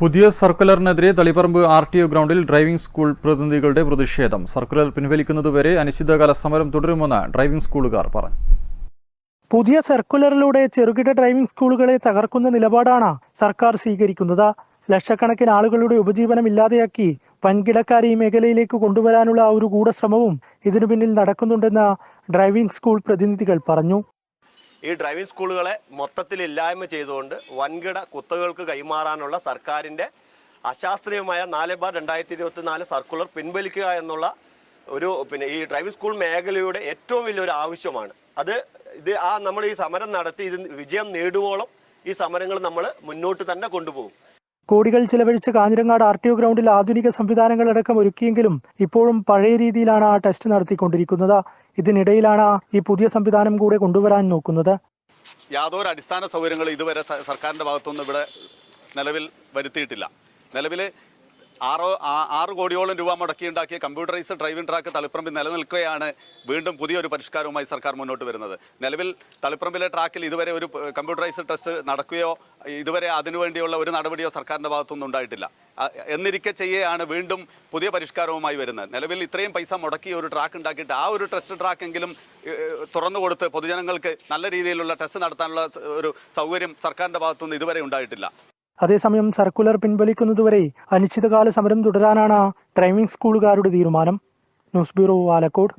പുതിയ സർക്കുലറിനെതിരെ Taliparamba R T O ഗ്രൗണ്ടിൽ ഡ്രൈവിംഗ് സ്കൂൾ പ്രതിനിധികളുടെ പ്രതിഷേധം. സർക്കുലർ പിൻവലിക്കുന്നതുവരെ അനിശ്ചിതകാല സമരം തുടരുമെന്ന് ഡ്രൈവിംഗ് സ്കൂളുകാർ പറഞ്ഞു. പുതിയ സർക്കുലറിലൂടെ ചെറുകിട ഡ്രൈവിംഗ് സ്കൂളുകളെ തകർക്കുന്ന നിലപാടാണ് സർക്കാർ സ്വീകരിക്കുന്നത്. ലക്ഷക്കണക്കിന് ആളുകളുടെ ഉപജീവനം ഇല്ലാതെയാക്കി വൻകിടക്കാരെ ഈ മേഖലയിലേക്ക് കൊണ്ടുവരാനുള്ള ഒരു ഗൂഢശ്രമവും ഇതിനു പിന്നിൽ നടക്കുന്നുണ്ടെന്ന് ഡ്രൈവിംഗ് സ്കൂൾ പ്രതിനിധികൾ പറഞ്ഞു. ഈ ഡ്രൈവിംഗ് സ്കൂളുകളെ മൊത്തത്തിൽ ഇല്ലായ്മ ചെയ്തുകൊണ്ട് വൻകിട കുത്തകൾക്ക് കൈമാറാനുള്ള സർക്കാരിന്റെ അശാസ്ത്രീയമായ നാല് ബാർ രണ്ടായിരത്തി ഇരുപത്തി നാല് സർക്കുലർ പിൻവലിക്കുക എന്നുള്ള ഒരു പിന്നെ ഈ ഡ്രൈവിംഗ് സ്കൂൾ മേഖലയുടെ ഏറ്റവും വലിയൊരു ആവശ്യമാണ്. അത് ഇത് ആ നമ്മൾ ഈ സമരം നടത്തി ഇത് വിജയം നേടുവോളം ഈ സമരങ്ങൾ നമ്മൾ മുന്നോട്ട് തന്നെ കൊണ്ടുപോകും. കോടികൾ ചിലവഴിച്ച് കാഞ്ഞിരങ്ങാട് ആർ ടി ഒ ഗ്രൗണ്ടിൽ ആധുനിക സംവിധാനങ്ങളടക്കം ഒരുക്കിയെങ്കിലും ഇപ്പോഴും പഴയ രീതിയിലാണ് ആ ടെസ്റ്റ് നടത്തിക്കൊണ്ടിരിക്കുന്നത്. ഇതിനിടയിലാണ് ഈ പുതിയ സംവിധാനം കൂടെ കൊണ്ടുവരാൻ നോക്കുന്നത്. യാതൊരു അടിസ്ഥാന സൗകര്യങ്ങളും ഇതുവരെ സർക്കാരിന്റെ ഭാഗത്തുനിന്ന് ഇവിടെ നിലവിൽ വരുത്തിയിട്ടില്ല. നിലവിൽ ആറോ ആറ് കോടിയോളം രൂപ മുടക്കിയുണ്ടാക്കിയ കമ്പ്യൂട്ടറൈസ്ഡ് ഡ്രൈവിംഗ് ട്രാക്ക് തളിപ്പറമ്പിൽ നിലനിൽക്കുകയാണ് വീണ്ടും പുതിയൊരു പരിഷ്കാരവുമായി സർക്കാർ മുന്നോട്ട് വരുന്നത്. നിലവിൽ തളിപ്പറമ്പിലെ ട്രാക്കിൽ ഇതുവരെ ഒരു കമ്പ്യൂട്ടറൈസ്ഡ് ടെസ്റ്റ് നടക്കുകയോ ഇതുവരെ അതിനുവേണ്ടിയുള്ള ഒരു നടപടിയോ സർക്കാരിന്റെ ഭാഗത്തുനിന്ന് ഉണ്ടായിട്ടില്ല. എന്നിരിക്കെ ചെയ്യുകയാണ് വീണ്ടും പുതിയ പരിഷ്കാരവുമായി വരുന്നത്. നിലവിൽ ഇത്രയും പൈസ മുടക്കി ഒരു ട്രാക്ക് ഉണ്ടാക്കിയിട്ട് ആ ഒരു ടെസ്റ്റ് ട്രാക്കെങ്കിലും തുറന്നു കൊടുത്ത് പൊതുജനങ്ങൾക്ക് നല്ല രീതിയിലുള്ള ടെസ്റ്റ് നടത്താനുള്ള ഒരു സൗകര്യം സർക്കാരിന്റെ ഭാഗത്തുനിന്ന് ഇതുവരെ ഉണ്ടായിട്ടില്ല. അതേസമയം സർക്കുലർ പിൻവലിക്കുന്നതുവരെ അനിശ്ചിതകാല സമരം തുടരാനാണ് ഡ്രൈവിംഗ് സ്കൂളുകാരുടെ തീരുമാനം. News bureau Alakode.